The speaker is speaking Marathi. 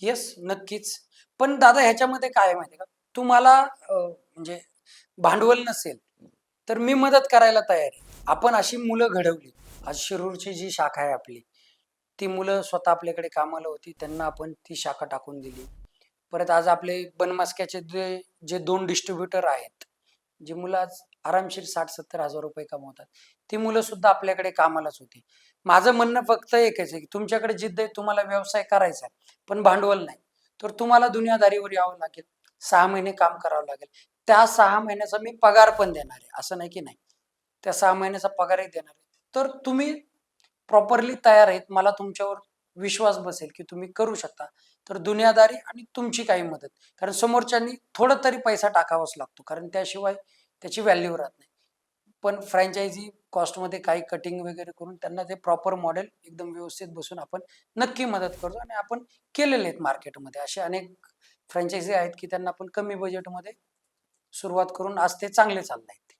येस नक्कीच. पण दादा ह्याच्यामध्ये काय आहे माहिती आहे का? तुम्हाला म्हणजे भांडवल नसेल तर मी मदत करायला तयार आहे. आपण अशी मुलं घडवली. आज शिरूरची जी शाखा आहे आपली ती मुलं स्वतः आपल्याकडे कामाला होती त्यांना आपण ती शाखा टाकून दिली. परत आज आपले बनमास्क्याचे जे जे दोन डिस्ट्रीब्युटर आहेत जी मुलं आज आरामशीर साठ सत्तर हजार रुपये कमवतात. ती मुलं सुद्धा आपल्याकडे कामालाच होती. माझं म्हणणं फक्त एकच आहे की तुमच्याकडे जिद्द आहे तुम्हाला व्यवसाय करायचा आहे पण भांडवल नाही. तर तुम्हाला दुनियादारीवर यावं लागेल. सहा महिने काम करावं लागेल. त्या सहा महिन्याचा मी पगार पण देणार आहे. असं नाही की नाही. त्या सहा महिन्याचा पगारही देणार आहे. तर तुम्ही प्रॉपरली तयार आहेत. मला तुमच्यावर विश्वास बसेल की तुम्ही करू शकता. तर दुनियादारी आणि तुमची काही मदत. कारण समोरच्यांनी थोडं तरी पैसा टाकावाच लागतो. कारण त्याशिवाय त्याची व्हॅल्यू राहत नाही. पण फ्रँचायझी कॉस्टमध्ये काही कटिंग वगैरे करून त्यांना ते प्रॉपर मॉडेल एकदम व्यवस्थित बसून आपण नक्की मदत करतो आणि आपण केलेले आहेत मार्केटमध्ये असे अनेक फ्रँचायझी आहेत की त्यांना आपण कमी बजेटमध्ये सुरुवात करून आज ते चांगले चालले आहेत.